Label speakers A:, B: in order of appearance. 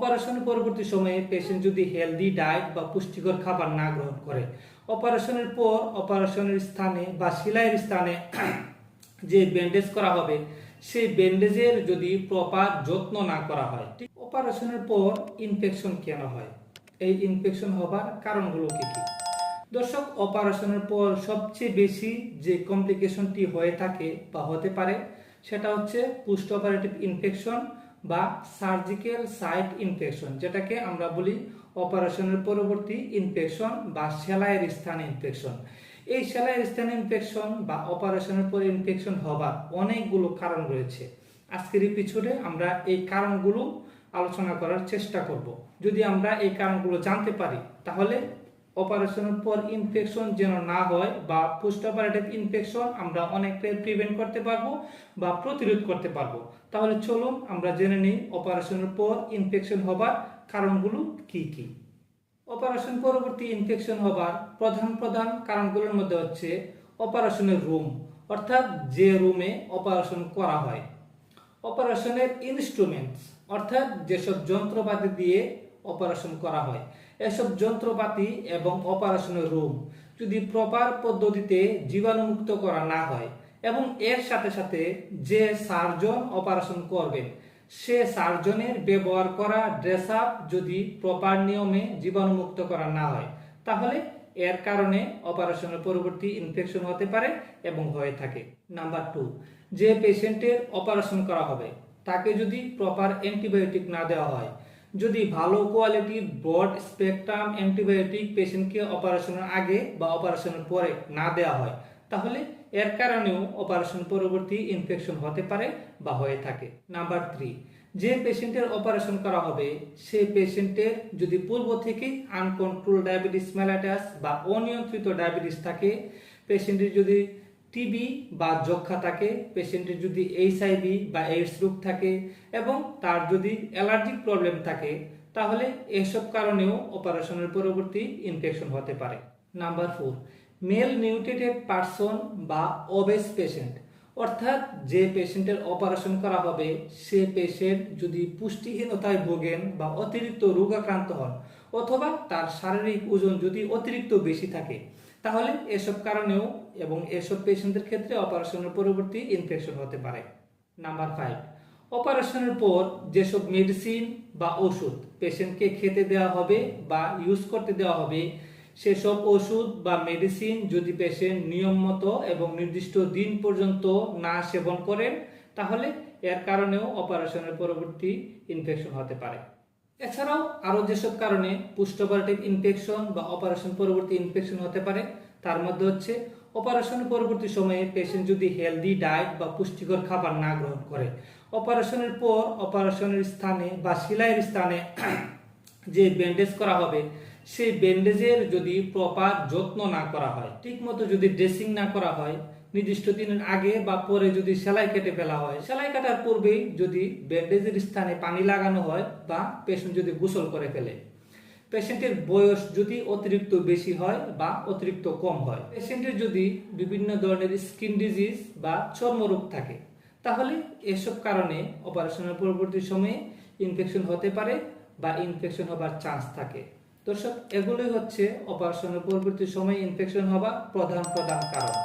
A: Operation পরবর্তী সময়ে patient যদি হেলদি ডায়েট বা পুষ্টিকর খাবার না গ্রহণ করে, অপারেশনের পর অপারেশনের স্থানে বা সেলাইয়ের স্থানে যে ব্যান্ডেজ করা হবে, সেই ব্যান্ডেজের যদি প্রপার যত্ন না করা হয়, ঠিক অপারেশনের পর ইনফেকশন কেন হয়? এই ইনফেকশন হবার কারণগুলো কি কি? দর্শক, অপারেশনের পর সবচেয়ে বেশি যে কমপ্লিকেশনটি হয়ে থাকে বা হতে পারে, সেটা হচ্ছে পোস্ট অপারেটিভ ইনফেকশন বা সার্জিক্যাল সাইট ইনফেকশন যেটাকে আমরা বলি অপারেশনের পরবর্তী ইনফেকশন বা সেলাইয়ের স্থানে ইনফেকশন এই সেলাইয়ের স্থানে ইনফেকশন বা অপারেশনের পরে ইনফেকশন হবার অনেকগুলো কারণ রয়েছে। আজকের এপিসোডে আমরা এই কারণগুলো আলোচনা করার চেষ্টা করব। যদি আমরা এই কারণগুলো জানতে পারি, তাহলে অপারেশনের পর ইনফেকশন যেন না হয় বা পোস্ট অপারেটিভ ইনফেকশন আমরা অনেকটাই প্রিভেন্ট করতে পারব বা প্রতিরোধ করতে পারব। তাহলে চলুন আমরা জেনে নিই অপারেশনের পর ইনফেকশন হবার কারণগুলো কি কি। অপারেশন পরবর্তী ইনফেকশন হবার প্রধান প্রধান কারণগুলোর মধ্যে হচ্ছে অপারেশনের রুম অর্থাৎ যে রুমে অপারেশন করা হয়। অপারেশনের ইনস্ট্রুমেন্টস অর্থাৎ যেসব যন্ত্রপাতি দিয়ে অপারেশন করা হয়। এসব যন্ত্রপাতি এবং অপারেশনের রুম যদি প্রপার পদ্ধতিতে জীবাণুমুক্ত করা না হয় এবং এর সাথে সাথে যে সার্জন অপারেশন করবেন, সে সার্জনের ব্যবহার করা ড্রেস আপ যদি প্রপার নিয়মে জীবাণুমুক্ত করা না হয়, তাহলে এর কারণে অপারেশনের পরবর্তী ইনফেকশন হতে পারে এবং হয়ে থাকে। নাম্বার টু যে পেশেন্টের অপারেশন করা হবে, তাকে যদি প্রপার অ্যান্টিবায়োটিক না দেওয়া হয় যদি ভালো কোয়ালিটির ব্রড স্পেকট্রাম অ্যান্টিবায়োটিক পেশেন্টকে অপারেশনের আগে বা অপারেশনের পরে না দেওয়া হয়, তাহলে এর কারণেও অপারেশন পরবর্তী ইনফেকশন হতে পারে বা হয়ে থাকে। নাম্বার থ্রি যে পেশেন্টের অপারেশন করা হবে সেই পেশেন্টের যদি পূর্ব থেকে আনকন্ট্রোল ডায়াবেটিস মেলাটাস বা অনিয়ন্ত্রিত ডায়াবেটিস থাকে পেশেন্টের যদি টিবি বা যক্ষা থাকে, পেশেন্টের যদি এইচআইভি বা এইডস রোগ থাকে এবং তার যদি অ্যালার্জিক প্রবলেম থাকে, তাহলে এসব কারণেও অপারেশনের পরবর্তী ইনফেকশন হতে পারে। Number four, malnutrited person বা ওবেস পেশেন্ট, অর্থাৎ যে পেশেন্টের অপারেশন করা হবে, সে পেশেন্ট যদি পুষ্টিহীনতায় ভোগেন বা অতিরিক্ত রোগাক্রান্ত হন, অথবা তার শারীরিক ওজন যদি অতিরিক্ত বেশি থাকে তাহলে এসব কারণেও এবং এসব পেশেন্টদের ক্ষেত্রে অপারেশনের পরবর্তী ইনফেকশন হতে পারে। নাম্বার ফাইভ অপারেশনের পর যেসব মেডিসিন বা ওষুধ পেশেন্টকে খেতে দেওয়া হবে বা ইউজ করতে দেওয়া হবে, সেসব ওষুধ বা মেডিসিন যদি পেশেন্ট নিয়ম মতো এবং নির্দিষ্ট দিন পর্যন্ত না সেবন করেন, তাহলে এর কারণেও অপারেশনের পরবর্তী ইনফেকশন হতে পারে। এছাড়াও আরও যেসব কারণে পোস্ট ইনফেকশন বা অপারেশন পরবর্তী ইনফেকশন হতে পারে, তার মধ্যে হচ্ছে অপারেশন পরবর্তী সময়ে পেশেন্ট যদি হেলদি ডায়েট বা পুষ্টিকর খাবার না গ্রহণ করে। অপারেশনের পর অপারেশনের স্থানে বা সেলাইয়ের স্থানে যে ব্যান্ডেজ করা হবে, সেই ব্যান্ডেজের যদি প্রপার যত্ন না করা হয়, ঠিকমতো যদি ড্রেসিং না করা হয় নির্দিষ্ট দিনের আগে বা পরে যদি সেলাই কেটে ফেলা হয়, সেলাই কাটার পূর্বেই যদি ব্যান্ডেজের স্থানে পানি লাগানো হয় বা পেশেন্ট যদি গোসল করে ফেলে। পেশেন্টের বয়স যদি অতিরিক্ত বেশি হয় বা অতিরিক্ত কম হয়। পেশেন্টের যদি বিভিন্ন ধরনের স্কিন ডিজিজ বা চর্মরোগ থাকে, তাহলে এসব কারণে অপারেশনের পরবর্তী সময়ে ইনফেকশন হতে পারে বা ইনফেকশন হবার চান্স থাকে। দর্শক, এগুলোই হচ্ছে অপারেশনের পরবর্তী সময়ে ইনফেকশন হবার প্রধান প্রধান কারণ।